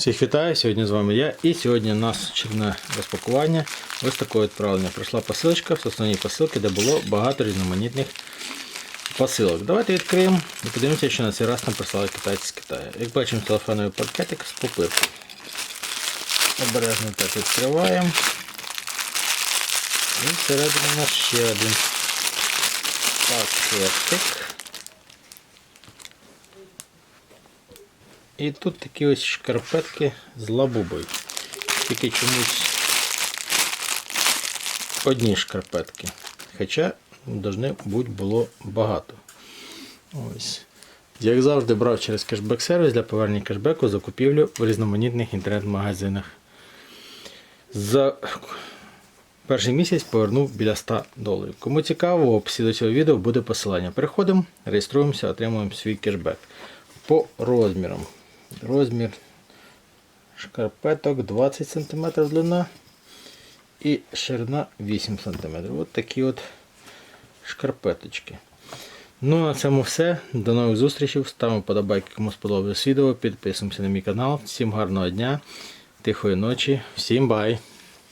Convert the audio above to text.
Всіх вітаю, сьогодні з вами я. І сьогодні у нас черне розпакування. Ось таке відправлення. Прийшла посилочка в основній посилці, де було багато різноманітних посилок. Давайте відкриємо і подивимося, що на цей раз нам прислали китайці з Китаю. Як бачимо, телефоновий пакетик з попиркою. Обережно так відкриваємо. І всередині у нас ще один пакетик. І тут такі ось шкарпетки з лабубою. Тільки чомусь одні шкарпетки. Хоча должны бути було багато. Ось. Як завжди брав через кешбек сервіс для повернення кешбеку за купівлю в різноманітних інтернет-магазинах. За перший місяць повернув біля 100 доларів. Кому цікаво, в описі до цього відео буде посилання. Переходимо, реєструємося, отримуємо свій кешбек. По розмірам. Розмір шкарпеток 20 см длина і ширина 8 см. Ось такі от шкарпеточки. Ну, на цьому все. До нових зустрічей. Ставимо подобайки, кому сподобалось відео. Підписуємося на мій канал. Всім гарного дня, тихої ночі, всім бай!